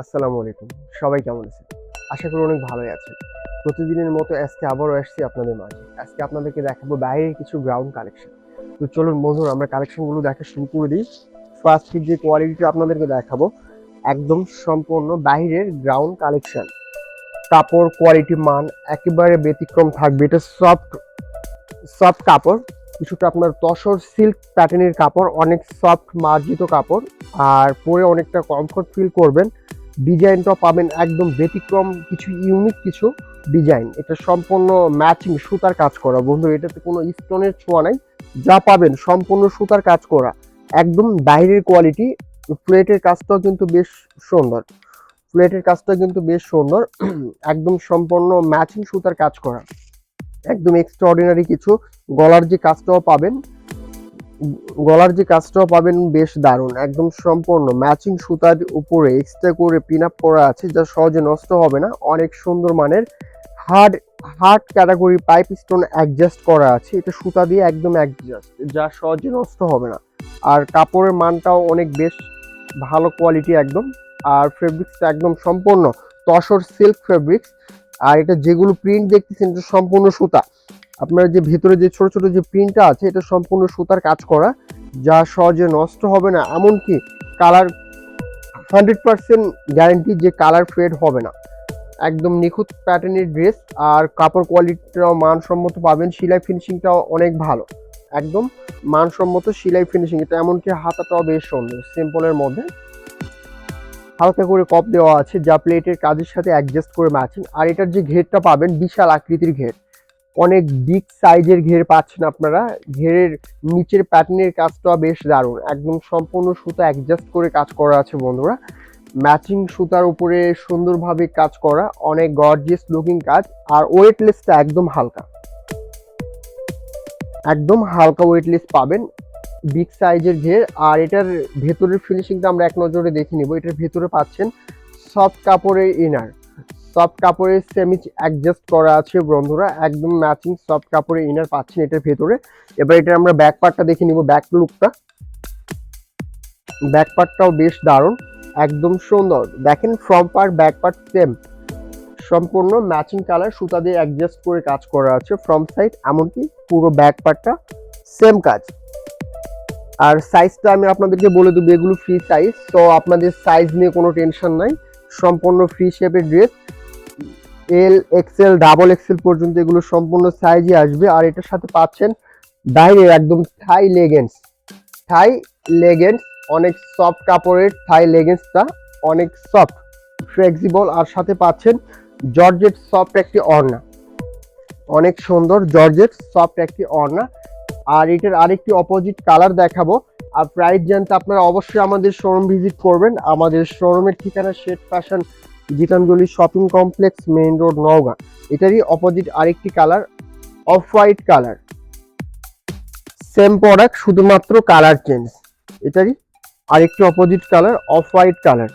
আসসালামু আলাইকুম। সবাই কেমন আছেন? আশা করি অনেক ভালোই আছেন। প্রতিদিনের মতো আজকে আবারও আসছি আপনাদের মাঝে। আজকে আপনাদেরকে দেখাবো বাইরের কিছু গ্রাউন্ড কালেকশন তো চলুন বন্ধুরা, আমরা কালেকশনগুলো দেখা শুরু করে দিই। ফার্স্ট যে কোয়ালিটিটা আপনাদেরকে দেখাবো, একদম সম্পূর্ণ বাইরের গ্রাউন্ড কালেকশন কাপড় কোয়ালিটি মান একেবারে ব্যতিক্রম থাকবে। এটা সফট সফট কাপড়। কিছুটা আপনার তসর সিল্ক প্যাটার্নের কাপড়, অনেক সফট মার্জিত কাপড়। আর পরে অনেকটা কমফোর্ট ফিল করবেন। ডিজাইনটা পাবেন একদম ব্যতিক্রম, কিছু ইউনিক কিছু ডিজাইন এটা সম্পূর্ণ ম্যাচিং সুতার কাজ করা। বন্ধু এটাতে কোনো স্টোনের ছোঁয়া নাই। যা পাবেন সম্পূর্ণ সুতার কাজ করা। একদম বাইরের কোয়ালিটি প্লেটের কাজটাও কিন্তু বেশ সুন্দর। প্লেটের কাজটা কিন্তু বেশ সুন্দর। একদম সম্পূর্ণ ম্যাচিং সুতার কাজ করা। একদম এক্সট্রাঅর্ডিনারি কিছু। গলার যে কাজটাও পাবেন। গলার যে কাজটাও পাবেন বেশ দারুণ, একদম সম্পূর্ণ ম্যাচিং সুতার উপরে এক্সট্রা করে পিন আপ করা আছে, যা সহজে নষ্ট হবে না। অনেক সুন্দর মানের hard hard category pipe stone adjust করা আছে। এটা সুতা দিয়ে একদম অ্যাডজাস্ট যা সহজে নষ্ট হবে না। আর কাপড়ের মানটাও অনেক বেশ ভালো কোয়ালিটি একদম। আর ফেব্রিক্সটা একদম সম্পূর্ণ তসর সিল্ক ফেব্রিক্স আর এটা যেগুলো প্রিন্ট দেখতেছেন, এটা সম্পূর্ণ সুতা। আপনার যে ভেতরে যে ছোট ছোট যে প্রিন্টটা আছে, এটা সম্পূর্ণ সুতার কাজ করা, যা সহজে নষ্ট হবে না। এমনকি কালার হান্ড্রেড পার্সেন্ট গ্যারান্টি যে কালার ফেড হবে না। একদম নিখুঁত প্যাটার্নের ড্রেস আর কাপড় কোয়ালিটিটাও মানসম্মত পাবেন, সেলাই ফিনিশিংটাও অনেক ভালো। একদম মানসম্মত সেলাই ফিনিশিং, এটা এমনকি হাতাটাও বেশ সুন্দর, সিম্পলের মধ্যে। হালকা করে কপ দেওয়া আছে, যা প্লেটের কাজের সাথে অ্যাডজাস্ট করে ম্যাচিং আর এটার যে ঘেরটা পাবেন, বিশাল আকৃতির ঘের। অনেক বিগ সাইজের ঘের পাচ্ছেন আপনারা। ঘেরের নিচের প্যাটার্নের কাজটা বেশ দারুণ। একদম সম্পূর্ণ সুতা অ্যাডজাস্ট করে কাজ করা আছে বন্ধুরা। ম্যাচিং সুতার উপরে সুন্দরভাবে কাজ করা, অনেক গর্জিয়াস লুকিং কাজ, আর ওয়েটলেসটা একদম হালকা। একদম হালকা ওয়েটলেস পাবেন বিগ সাইজের ঘের। আর এটার ভেতরের ফিনিশিংটা আমরা এক নজরে দেখে নিব। এটার ভেতরে পাচ্ছেন সফট কাপড়ের ইনার সফট কাপড়ের সেমি অ্যাডজাস্ট করা আছে বন্ধুরা, একদম ম্যাচিং সফট কাপড়ের ইনার পাচ্ছেন এটার ভেতরে। এবার এটা আমরা ব্যাক পার্টটা দেখে নিব ব্যাক লুকটা ব্যাক পার্টটাও বেশ দারুণ, একদম সুন্দর। দেখেন front part back part same সম্পূর্ণ ম্যাচিং কালার সুতা দিয়ে অ্যাডজাস্ট করে কাজ করা আছে ফ্রন্ট সাইড এমনকি পুরো ব্যাক পার্টটা সেম কাজ। আর সাইজটা আমি আপনাদেরকে বলে দেবো, এগুলো ফ্রি সাইজ তো আপনাদের সাইজ নিয়ে কোনো টেনশন নাই। সম্পূর্ণ ফ্রি শেপের dress L XL double XL পর্যন্ত এগুলো সম্পূর্ণ সাইজই আসবে। আর এটার সাথে পাচ্ছেন বাইরে একদম থাই লেগেন্স থাই লেগেন্স অনেক সফট কাপড়ের থাই লেগেন্সটা অনেক সফট ফ্লেক্সিবল আর সাথে পাচ্ছেন জর্জেট সফট একটি অর্না অনেক সুন্দর জর্জেট সফট একটি অর্না আর এটার আরেকটি অপোজিট কালার দেখাবো। আর প্রাইস জানতে আপনারা অবশ্যই আমাদের শোরুম ভিজিট করবেন। আমাদের শোরুমের ঠিকানা shade fashion Gitanjali shopping complex main road, Naogaon. এটারই অপোজিট আরেকটি colour off white colour same product শুধুমাত্র কালার চেঞ্জ এটারই আরেকটি opposite colour off white colour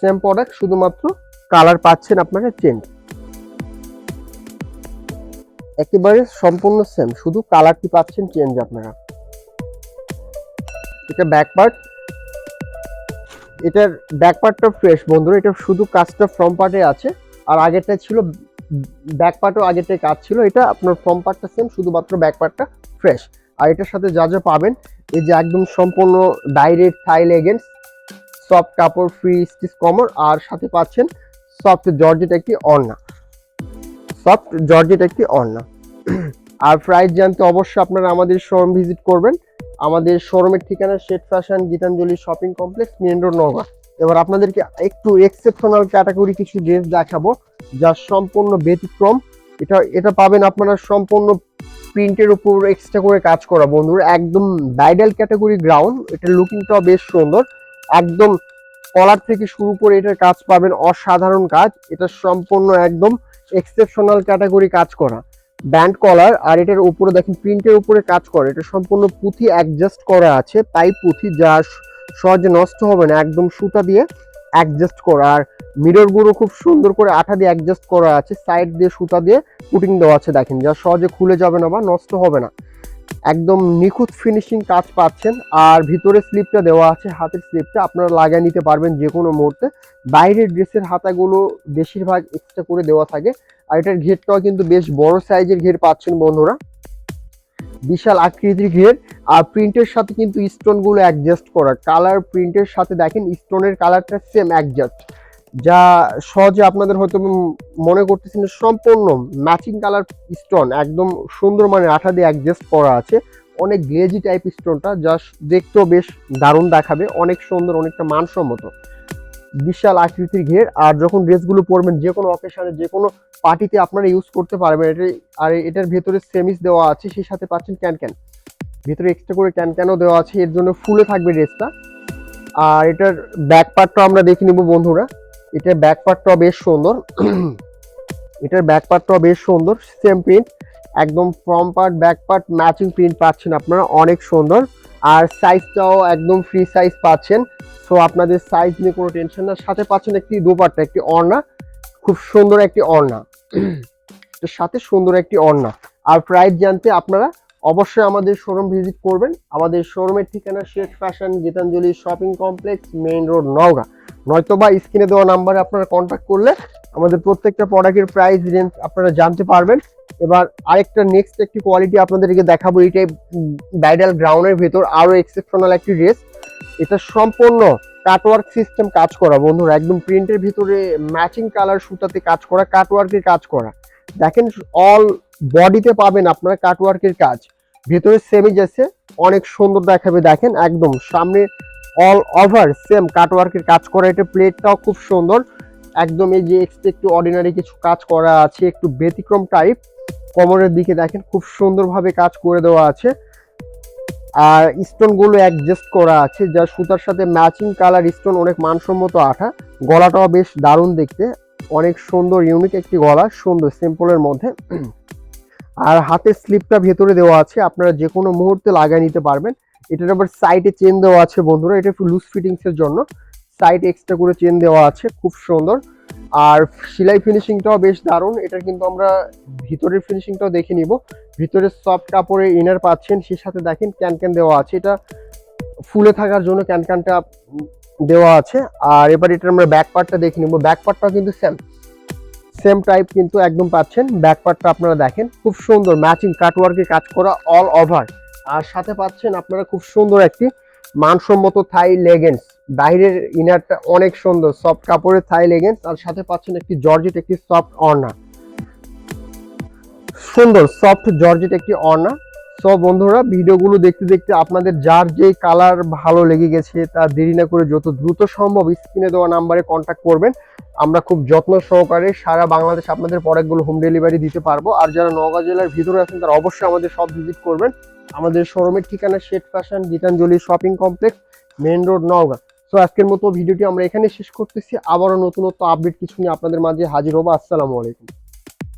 same product শুধুমাত্র কালার পাচ্ছেন আপনারা চেঞ্জ একেবারে সম্পূর্ণ সেম শুধু কালারটি পাচ্ছেন চেঞ্জ আপনারা। এটা ব্যাক পার্ট এটার ব্যাক পার্টটা ফ্রেশ বন্ধুরা, এটা শুধু কাজটা ফ্রম পার্টে আছে। আর আগেরটা ছিল ব্যাক পার্টও আগেরটাই কাজ ছিল। এটা আপনার ফ্রম পার্টটা সেম শুধুমাত্র ব্যাক পার্টটা ফ্রেশ আর এটার সাথে যা যা পাবেন, এই যে একদম সম্পূর্ণ ডাইরেক্ট থাই লেগেন্স সফট কাপড় ফ্রি স্টিচ কমর আর সাথে পাচ্ছেন সফট জর্জেট একটি অর্না সফট জর্জেট একটি অর্না আর প্রাইস জানতে অবশ্যই আপনারা আমাদের শোরুম ভিজিট করবেন। আমাদের শোরুমের ঠিকানা shade fashion Gitanjali shopping complex main road Naogaon এবার আপনাদেরকে একটু এক্সেপশনাল ক্যাটাগরি কিছু ড্রেস দেখাবো, যা সম্পূর্ণ ব্যতিক্রম। এটা এটা পাবেন আপনারা সম্পূর্ণ প্রিন্টের উপর এক্সট্রা করে কাজ করা। বন্ধুরা, একদম ব্রাইডাল ক্যাটাগরি গ্রাউন্ড এটা লুকিংটাও বেশ সুন্দর। একদম কলার থেকে শুরু করে এটার কাজ পাবেন অসাধারণ কাজ। এটা সম্পূর্ণ একদম এক্সেপশনাল ক্যাটাগরি কাজ করা। ব্যান্ড কলার আর এটার উপরে দেখেন প্রিন্টের উপরে কাজ করে। এটা সম্পূর্ণ পুঁথি অ্যাডজাস্ট করা আছে, তাই পুঁথি যা সহজে নষ্ট হবে না, একদম সুতা দিয়ে অ্যাডজাস্ট করা। আর মিররগুলো খুব সুন্দর করে আঠা দিয়ে অ্যাডজাস্ট করা আছে সাইড দিয়ে সুতা দিয়ে পুটিং দেওয়া আছে, দেখেন। যা সহজে খুলে যাবে না বা নষ্ট হবে না। একদম নিখুঁত ফিনিশিং কাজ পাচ্ছেন। আর ভিতরে স্লিপটা দেওয়া আছে, হাতের স্লিপটা আপনারা লাগিয়ে নিতে পারবেন যে কোনো মুহূর্তে। বাইরের ড্রেসের হাতাগুলো বেশিরভাগ এক্সট্রা করে দেওয়া থাকে। আর এটার ঘেরটাও কিন্তু বেশ বড় সাইজের ঘের পাচ্ছেন বন্ধুরা। বিশাল আকৃতির ঘের। আর প্রিন্টের সাথে কিন্তু স্টোনগুলো অ্যাডজাস্ট করা। কালার প্রিন্টের সাথে দেখেন, স্টোনের কালারটা সেম অ্যাডজাস্ট যা সহজে আপনাদের হয়তো মনে করতেছেন সম্পূর্ণ ম্যাচিং কালার স্টোন একদম সুন্দর মানে আঠা দিয়ে অ্যাডজাস্ট করা আছে। অনেক গ্লেজি টাইপ স্টোনটা যা দেখতেও বেশ দারুণ দেখাবে। অনেক সুন্দর, অনেকটা মানসম্মত। বিশাল আকৃতির ঘের, আর যখন ড্রেসগুলো পরবেন যে কোনো অকেশনে যে কোনো পার্টিতে আপনারা ইউজ করতে পারবেন। এটা আর এটার ভেতরে সেমিস দেওয়া আছে, সেই সাথে পাচ্ছেন ক্যান ক্যান ভেতরে এক্সট্রা করে ক্যান ক্যানও দেওয়া আছে, এর জন্য ফুলে থাকবে ড্রেসটা। আর এটার ব্যাক পার্টটা আমরা দেখে নিব বন্ধুরা। এটার ব্যাক পার্টটাও বেশ সুন্দর। এটার ব্যাক পার্টটাও বেশ সুন্দর। সেম প্রিন্ট একদম front part back part matching print পাচ্ছেন আপনারা, অনেক সুন্দর। আর সাইজটাও একদম ফ্রি সাইজ পাচ্ছেন। সো আপনাদের সাইজ নিয়ে কোনো টেনশন না। সাথে পাচ্ছেন একটি দোপাট্টা, একটি অর্ণা খুব সুন্দর একটি এর সাথে সুন্দর একটি অর্ণা আর প্রাইস জানতে আপনারা অবশ্যই আমাদের শোরুম ভিজিট করবেন। আমাদের শোরুমের ঠিকানা Sheikh fashion Gitanjali shopping complex main road Naogaon নয়তোবা স্ক্রিনে দেওয়া নাম্বারে আপনারা কন্ট্যাক্ট করলে আমাদের প্রত্যেকটা প্রোডাক্টের প্রাইস রেঞ্জ আপনারা জানতে পারবেন। এবার আরেকটা নেক্সট একটি কোয়ালিটি আপনাদেরকে দেখাবো, এটাই ব্রাইডাল গ্রাউন্ডের ভেতর আরও এক্সেপশনাল একটি ড্রেস এটা সম্পূর্ণ কাটওয়ার্ক সিস্টেম কাজ করা, বন্ধুরা, একদম প্রিন্টের ভিতরে ম্যাচিং কালার সুতাতে কাজ করা কাটওয়ার্কের কাজ করা। দেখেন অল বডিতে পাবেন আপনারা কাটওয়ার্কের কাজ। ভেতরে সেমিজ আছে অনেক সুন্দর দেখাবে, দেখেন, একদম সামনে অল ওভার সেম কাটওয়ার্কের কাজ করা, এটা প্লেটটাও খুব সুন্দর। একদম এই যে এক্সট্রা একটু অর্ডিনারি কিছু কাজ করা আছে, একটু ব্যতিক্রম টাইপ কোমরের দিকে দেখেন, খুব সুন্দরভাবে কাজ করে দেওয়া আছে। আর স্টোনগুলো অ্যাডজাস্ট করা আছে, যা সুতার সাথে ম্যাচিং কালার স্টোন অনেক মানসম্মত আঠা। গলাটাও বেশ দারুণ দেখতে। অনেক সুন্দর ইউনিক একটি গলা, সুন্দর সিম্পলের মধ্যে। আর হাতের স্লিপটা ভেতরে দেওয়া আছে, আপনারা যে কোনো মুহূর্তে লাগিয়ে নিতে পারবেন। এটার আবার সাইডে চেন দেওয়া আছে, বন্ধুরা। এটা একটু লুজ ফিটিংস এর জন্য। সাইড এক্সট্রা করে চেন দেওয়া আছে, খুব সুন্দর। আর সেলাই ফিনিশিংটাও বেশ দারুণ। এটা কিন্তু আমরা ভিতরের ফিনিশিংটাও দেখে নিব। ভিতরের সফট কাপড়ে ইনার পাচ্ছেন, সেই সাথে দেখেন ক্যান ক্যান দেওয়া আছে। এটা ফুলে থাকার জন্য ক্যান ক্যানটা দেওয়া আছে। আর এবার এটা আমরা ব্যাক পার্টটা দেখে নিব। ব্যাক পার্টটাও কিন্তু সেম সেম টাইপ কিন্তু একদম পাচ্ছেন। ব্যাক পার্টটা আপনারা দেখেন, খুব সুন্দর ম্যাচিং কাটওয়ার্কে কাজ করা অল ওভার আর সাথে পাচ্ছেন আপনারা খুব সুন্দর একটি মানসম্মত থাই লেগেন্স বাইরের ইনারটা অনেক সুন্দর সফট কাপড়ের থাই লেগেন্স তার সাথে পাচ্ছেন একটি জর্জেট, একটি সফট অর্না সুন্দর সফট জর্জেট, একটি অর্না সব বন্ধুরা, ভিডিওগুলো দেখতে দেখতে আপনাদের যার যে কালার ভালো লেগে গেছে তা দেরি না করে যত দ্রুত সম্ভব স্ক্রিনে দেওয়া নাম্বারে কন্ট্যাক্ট করবেন। আমরা খুব যত্ন সহকারে সারা বাংলাদেশ আপনাদের প্রোডাক্টগুলো হোম ডেলিভারি দিতে পারব। আর যারা নওগাঁ জেলার ভিতরে আছেন, তারা অবশ্যই আমাদের সব ভিজিট করবেন। আমাদের শোরুমের ঠিকানা Sheikh fashion Gitanjali shopping complex main road Naogaon. So আজকের মতো ভিডিওটি আমরা এখানে শেষ করতেছি। আবারও নতুনত্ব আপডেট কিছু নিয়ে আপনাদের মাঝে হাজির হব। আসসালামু আলাইকুম।